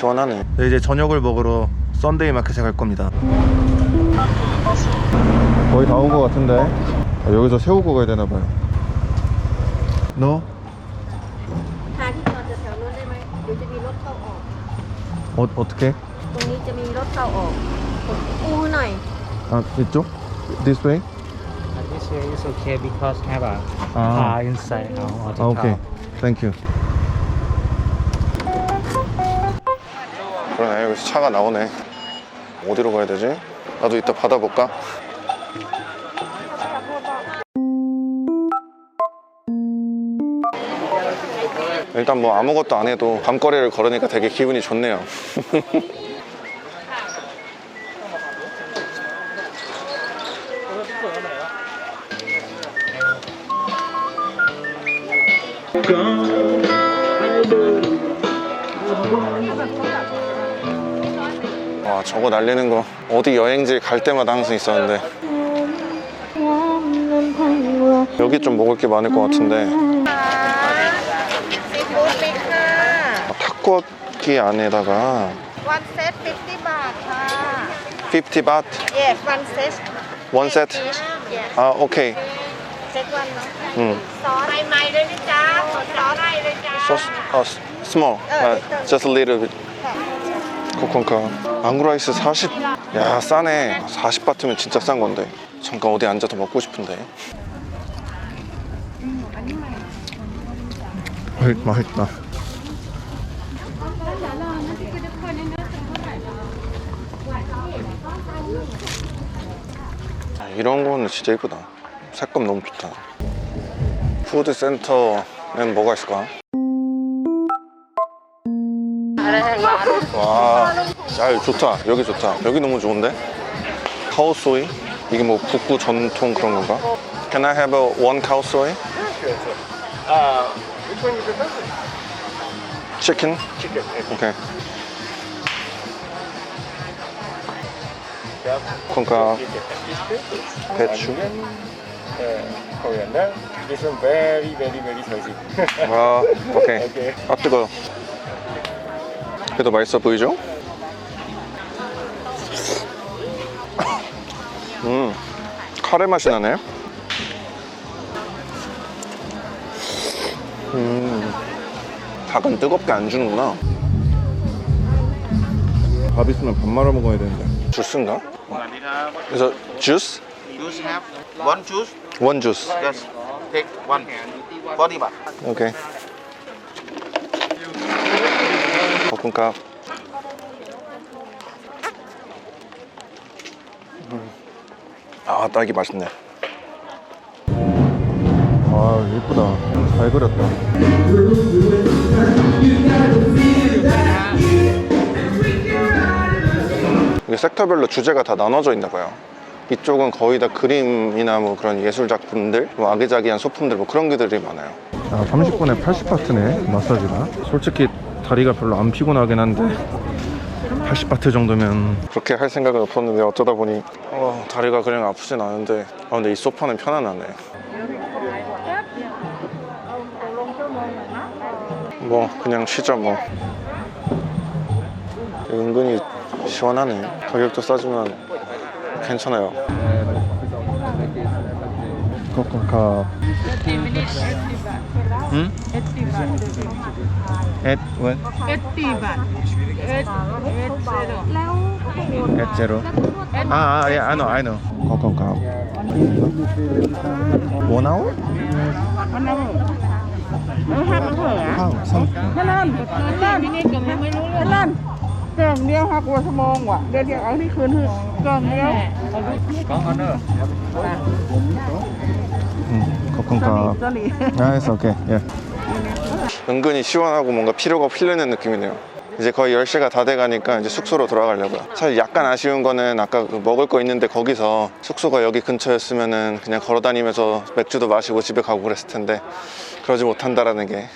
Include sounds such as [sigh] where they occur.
시원하네 네, 이제 저녁을 먹으러 썬데이 마켓에 갈 겁니다 거의 다 온 것 같은데 아, 여기서 세우고 가야 되나 봐요 너? ทางที่จอดจะแถวนู้นได้ไหมเดี๋ยวจะมีรถเข้าออก 어, 어떻게? ตรงนี้จะมีรถเข้าออกผมอู้หน่อย 아 이쪽? This way? And this way is okay because have a 아, car inside our 아 오케이 땡큐 그러네 여기서 차가 나오네 어디로 가야 되지? 나도 이따 받아볼까? 일단 뭐 아무것도 안 해도 밤거리를 걸으니까 되게 기분이 좋네요 [laughs] 저거 날리는 거. 어디 여행지 갈 때마다 항상 있었는데. 여기 좀 먹을 게 많을 것 같은데. 탁구기 안에다가 50 바트 예, one set. 아 오케이 음. 소스, 어, small, uh, just a little bit. 코콘카 앙구라이스 40. 야 싸네. 40바트면 진짜 싼 건데. 잠깐 어디 앉아서 먹고 싶은데. 맛있, 맛있다. 아, 이런 거는 진짜 이쁘다. 색감 너무 좋다. 푸드센터는 뭐가 있을까? 와, 야 좋다. 여기 좋다. 여기 너무 좋은데? 카오소이? 이게 뭐 북부 전통 그런 건가? Can I have a one 카오소이? 치킨? 오케이. 그러니까 배추. coriander. This one very, very, very spicy. [laughs] 아, 오케이. okay. 아 뜨거. 그래도 맛있어 보이죠? 음, 카레 맛이 나네. 음, 닭은 뜨겁게 안 주는구나. 밥 있으면 밥 말아 먹어야 되는데. 주스인가? 그래서 주스? Juice have one juice. 원 주스. Yes. Take one. Forty baht. 오케이. 볶음밥. 음. 아, 딸기 맛있네. 아, 예쁘다. 잘 그렸다. 이게 섹터별로 주제가 다 나눠져 있나 봐요. 이쪽은 거의 다 그림이나 뭐 그런 예술 작품들, 뭐 아기자기한 소품들 뭐 그런 게들이 많아요. 아, 30분에 80바트네 마사지가. 솔직히 다리가 별로 안 피곤하긴 한데 80바트 정도면 그렇게 할 생각은 없었는데 어쩌다 보니 어, 다리가 그냥 아프진 않은데 아 근데 이 소파는 편안하네. 뭐 그냥 쉬죠 뭐. 은근히 시원하네. 가격도 싸지만 괜찮아요. 코코카. Hmm? 8 what? 80 baht. 8 8 0. 8 0. Ah, ah, yeah, I know, I know. How come how? One hour? One hour. Trường điêu hoặc của sông mông quả, đưa điện áo đi khuyên hư, trường điêu. Có con nữa. 콩콩팝. 아, it's okay. 예 은근히 시원하고 뭔가 피로가 풀리는 느낌이네요. 이제 거의 10시가 다 돼가니까 이제 숙소로 돌아가려고요. 사실 약간 아쉬운 거는 아까 그 먹을 거 있는데 거기서 숙소가 여기 근처였으면은 그냥 걸어 다니면서 맥주도 마시고 집에 가고 그랬을 텐데 그러지 못한다라는 게